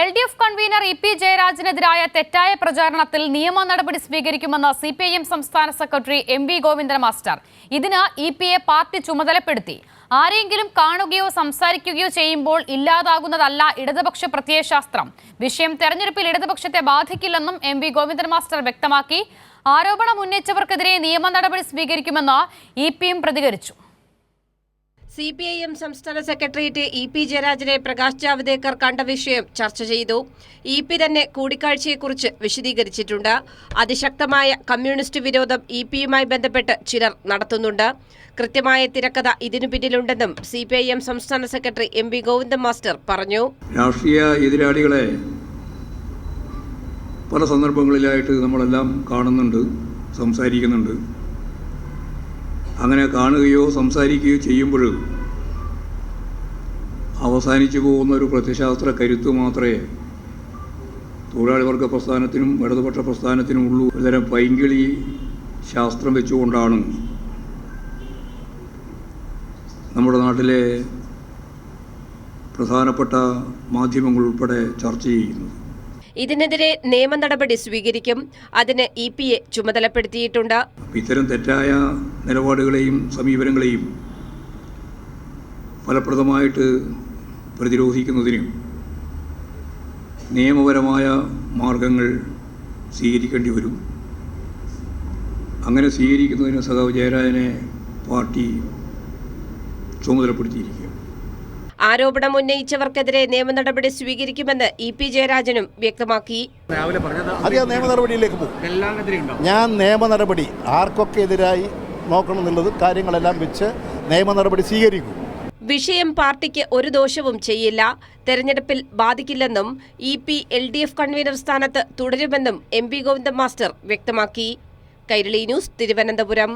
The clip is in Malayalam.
L D F convenor E P ജയരാജനെതിരായ തെറ്റായ പ്രചാരണത്തിൽ നിയമ നടപടി സ്വീകരിക്കുമെന്ന് സി പി ഐ എം സംസ്ഥാന secretary M V Govindan master. ഇതിന് ഇ പി എ പാർട്ടി ചുമതലപ്പെടുത്തി. ആരെങ്കിലും കാണുകയോ സംസാരിക്കുകയോ ചെയ്യുമ്പോൾ ഇല്ലാതാകുന്നതല്ല ഇടതുപക്ഷ പ്രത്യയശാസ്ത്രം. വിഷയം തെരഞ്ഞെടുപ്പിൽ ഇടതുപക്ഷത്തെ ബാധിക്കില്ലെന്നും എം വി ഗോവിന്ദൻ മാസ്റ്റർ വ്യക്തമാക്കി. ആരോപണം ഉന്നയിച്ചവർക്കെതിരെ നിയമ നടപടി സ്വീകരിക്കുമെന്ന് ഇ പിയും പ്രതികരിച്ചു. സി പി ഐ എം സംസ്ഥാന സെക്രട്ടേറിയറ്റ് ഇ പി ജയരാജനെ പ്രകാശ് ജാവ്ദേക്കർ കണ്ട വിഷയം ചർച്ച ചെയ്തു. ഇ പി തന്നെ കൂടിക്കാഴ്ചയെക്കുറിച്ച് വിശദീകരിച്ചിട്ടുണ്ട്. അതിശക്തമായ കമ്മ്യൂണിസ്റ്റ് വിരോധം ഇ പിയുമായി ബന്ധപ്പെട്ട് ചിലർ നടത്തുന്നുണ്ട്. കൃത്യമായ തിരക്കഥ ഇതിനു പിന്നിലുണ്ടെന്നും സി പി ഐ എം സംസ്ഥാന secretary M V Govindan master പറഞ്ഞു. രാഷ്ട്രീയ എതിരാളികളെ പല സന്ദർഭങ്ങളിലായിട്ട് നമ്മളെല്ലാം കാണുന്നുണ്ട് സംസാരിക്കുന്നുണ്ട്. അങ്ങനെ കാണുകയോ സംസാരിക്കുകയോ ചെയ്യുമ്പോൾ അവസാനിച്ചു പോകുന്ന ഒരു പ്രത്യശാസ്ത്ര കരുത്ത് മാത്രമേ തൊഴിലാളി വർഗ പ്രസ്ഥാനത്തിനും ഇടതുപക്ഷ പ്രസ്ഥാനത്തിനും ഉള്ളൂ. ഒരുതരം പൈങ്കിളി ശാസ്ത്രം വെച്ചുകൊണ്ടാണ് നമ്മുടെ നാട്ടിലെ പ്രധാനപ്പെട്ട മാധ്യമങ്ങൾ ഉൾപ്പെടെ ചർച്ച ചെയ്യുന്നത്. ഇതിനെതിരെ നിയമ നടപടി സ്വീകരിക്കും. അതിന് ഇ പി എ ചുമതലപ്പെടുത്തിയിട്ടുണ്ട്. ഇത്തരം തെറ്റായ നിലപാടുകളെയും സമീപനങ്ങളെയും ഫലപ്രദമായിട്ട് പ്രതിരോധിക്കുന്നതിനും നിയമപരമായ മാർഗങ്ങൾ സ്വീകരിക്കേണ്ടി വരും. അങ്ങനെ സ്വീകരിക്കുന്നതിന് സഖാവ് ജയരാജനെ പാർട്ടി ചുമതലപ്പെടുത്തിയിരിക്കുക ആരോപണം ഉന്നയിച്ചവർക്കെതിരെ നിയമ നടപടി സ്വീകരിക്കുമെന്ന് ഇ പി ജയരാജനും വ്യക്തമാക്കി. അത് ഞാൻ നിയമ നടപടിയിലേക്ക് പോകും ഞാൻ നിയമ നടപടി ആർക്കൊക്കെ എതിരായി നോക്കണം എന്നുള്ളത് കാര്യങ്ങളെല്ലാം വെച്ച് നിയമ നടപടി സ്വീകരിക്കും. വിഷയം പാർട്ടിക്ക് ഒരു ദോഷവും ചെയ്യില്ല. തെരഞ്ഞെടുപ്പിൽ ബാധിക്കില്ലെന്നും E P L D F convenor സ്ഥാനത്ത് തുടരുമെന്നും എം പി ഗോവിന്ദൻ മാസ്റ്റർ വ്യക്തമാക്കി. കൈരളി ന്യൂസ് തിരുവനന്തപുരം.